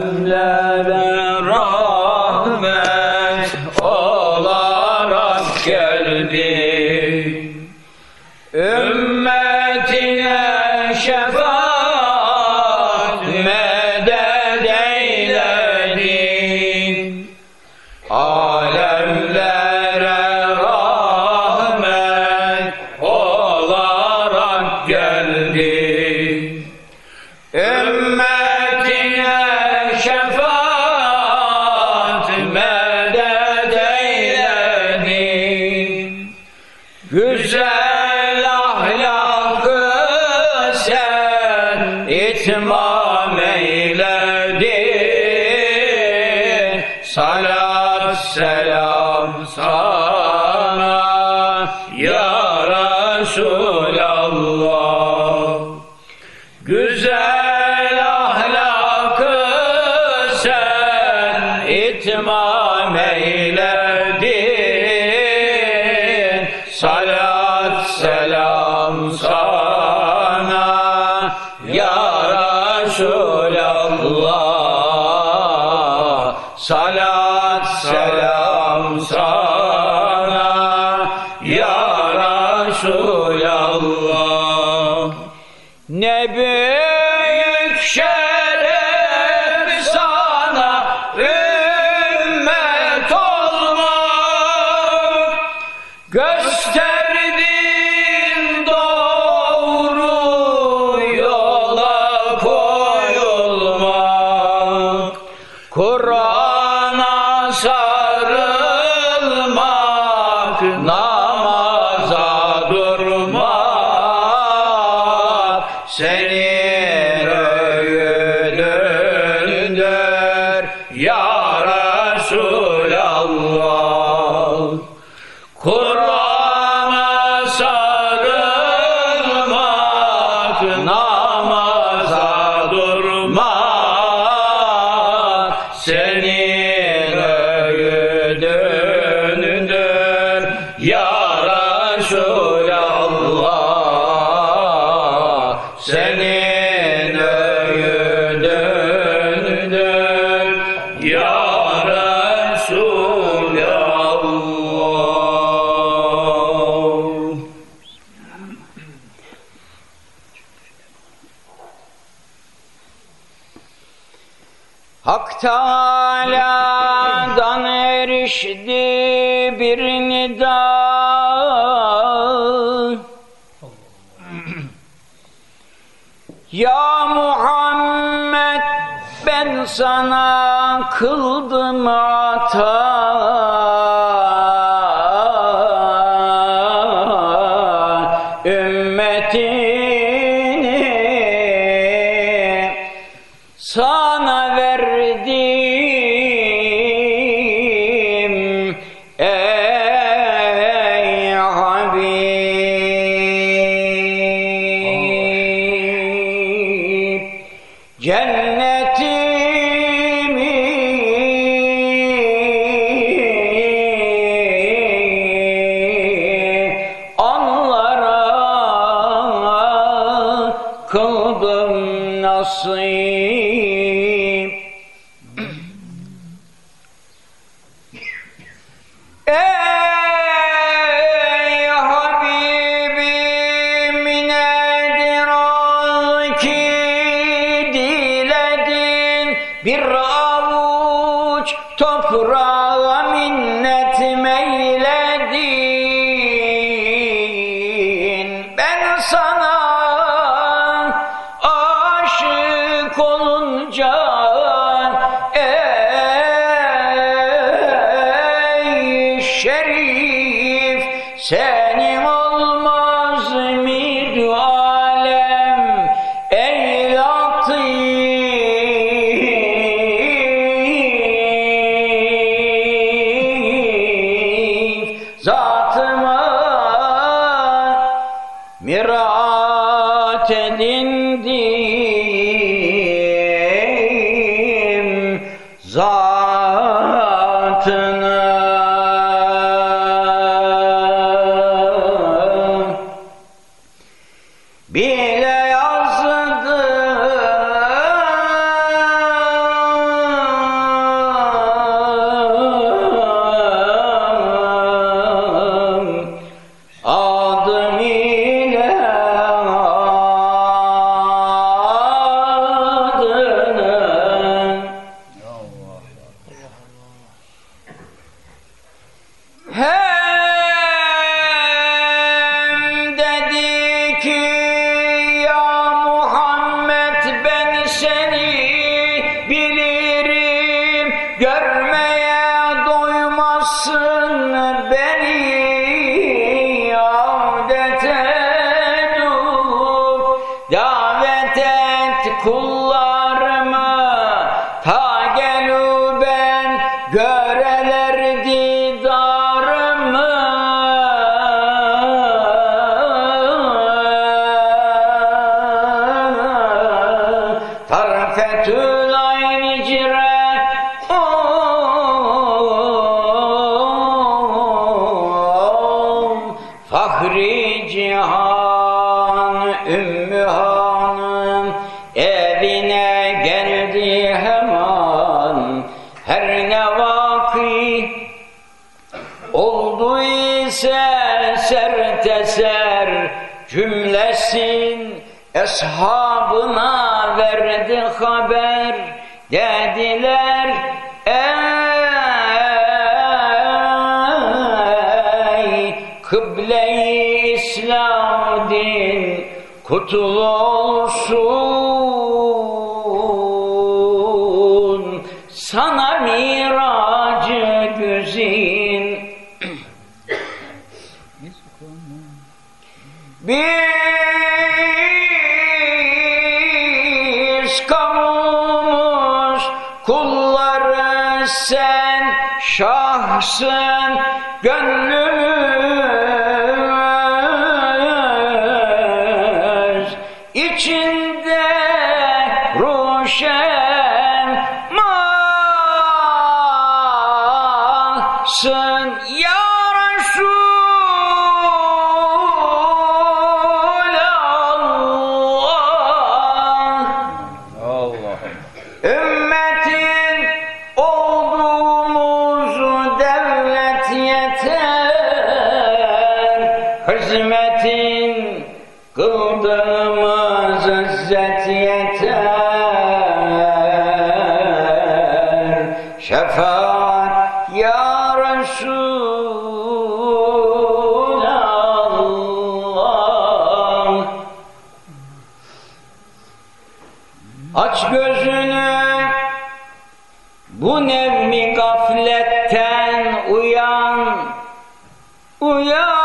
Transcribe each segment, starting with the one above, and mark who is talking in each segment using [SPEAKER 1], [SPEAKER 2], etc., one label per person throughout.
[SPEAKER 1] لا لا Güzel kıldım ata ümmetini kıldım şerif sen. 是你。Ümmü Hanım evine geldi hemen. Her ne vakı oldu ise serteser cümlesin eshabına verdi haber. Dediler ey kutul olsun sana miracı güzin. Biz kavumuz kulları sen şahsın. Gönlümüz gafletten uyan. Uyan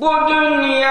[SPEAKER 1] 我对你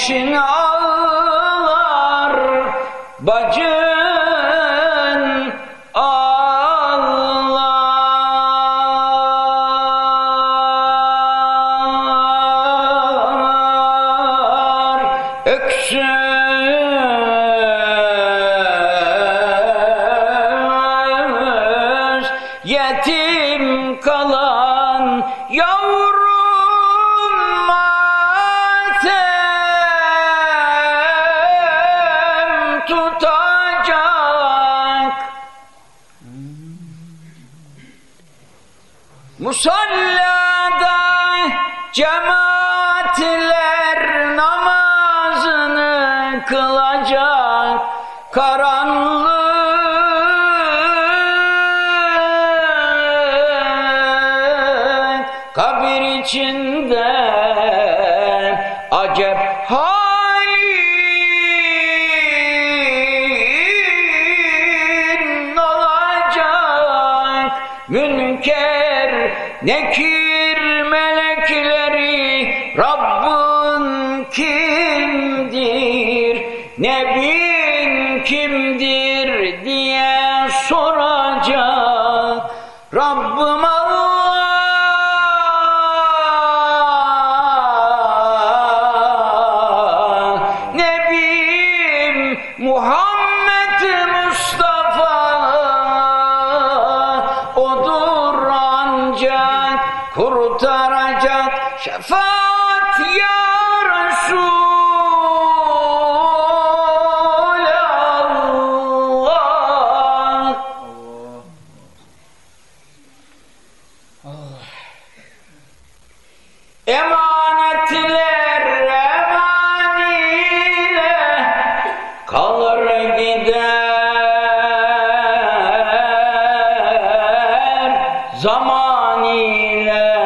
[SPEAKER 1] Eşin ağlar, bacın ağlar. Öksüz, Musallada cemaatler namazını kılacak karanlık kabir içinde zaman ile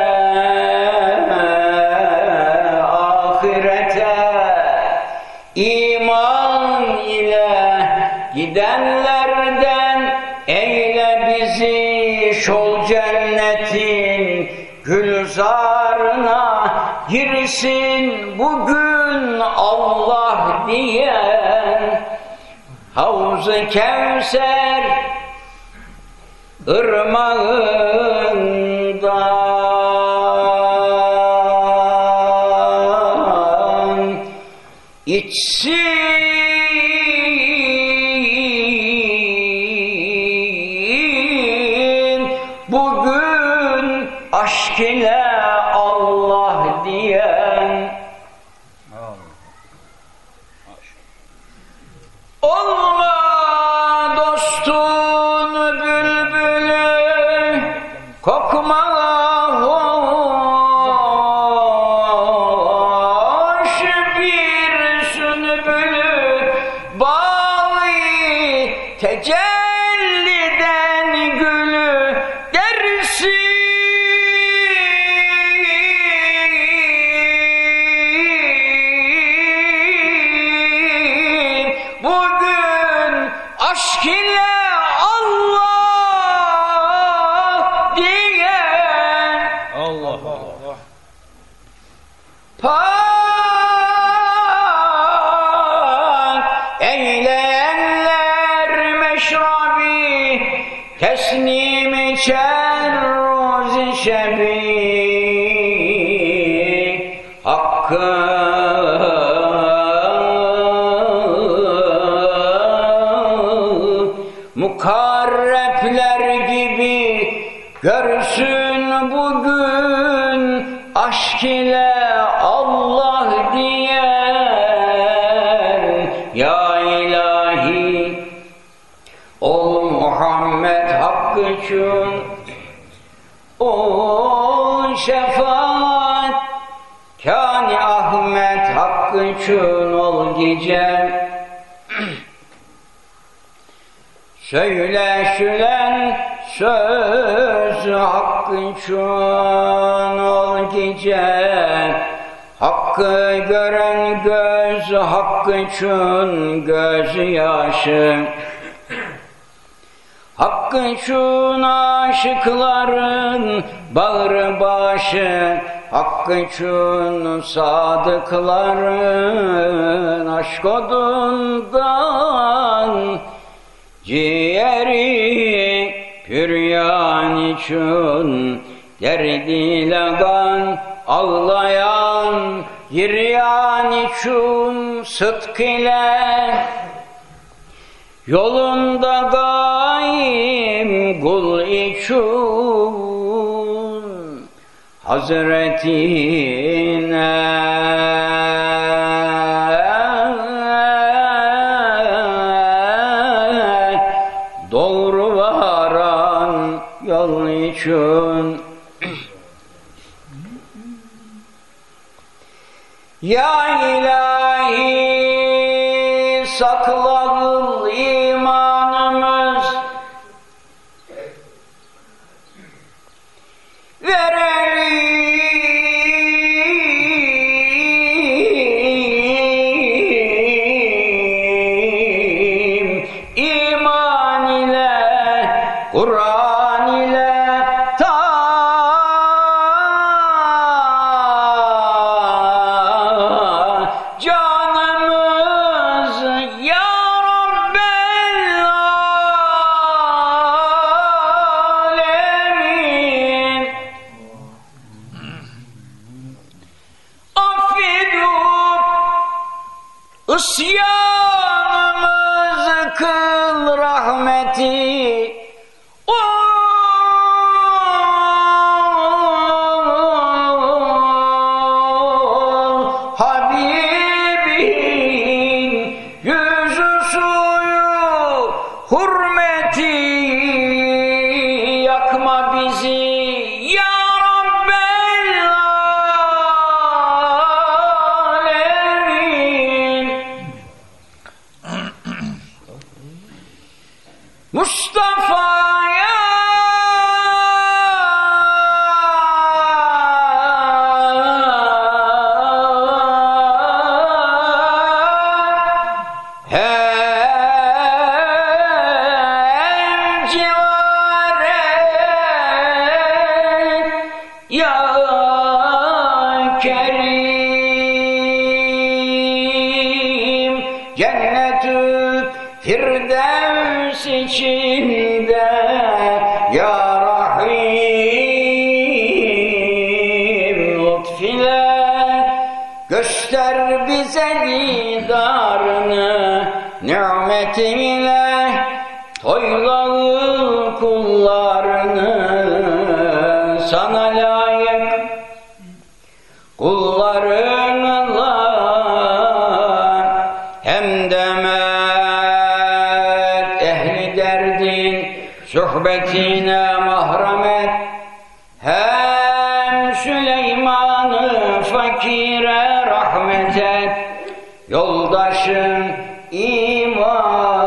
[SPEAKER 1] ahirete iman ile gidenlerden eyle bizi şol cennetin gülzarına girsin bugün Allah diyen Havz-ı Kevser ırmağından It take care. Hakkı için ol gece. Söyle şülen söz hakkı için ol gece. Hakkı gören göz hakkı için göz yaşı. Hakkı için aşıkların bağrı başı Hakkı için sadıkların aşk odundan Ciğeri püryan için derdi lagan ağlayan Giryan için sıdk ile Yolunda gaim kul için Hazretine için. Ya ilahi sakladın imanımız Russia! Göster bize didarını nimetinle Toylalı kullarını. Sana layık kullarınla hem demet ehli derdin sohbetine yoldaşın iman.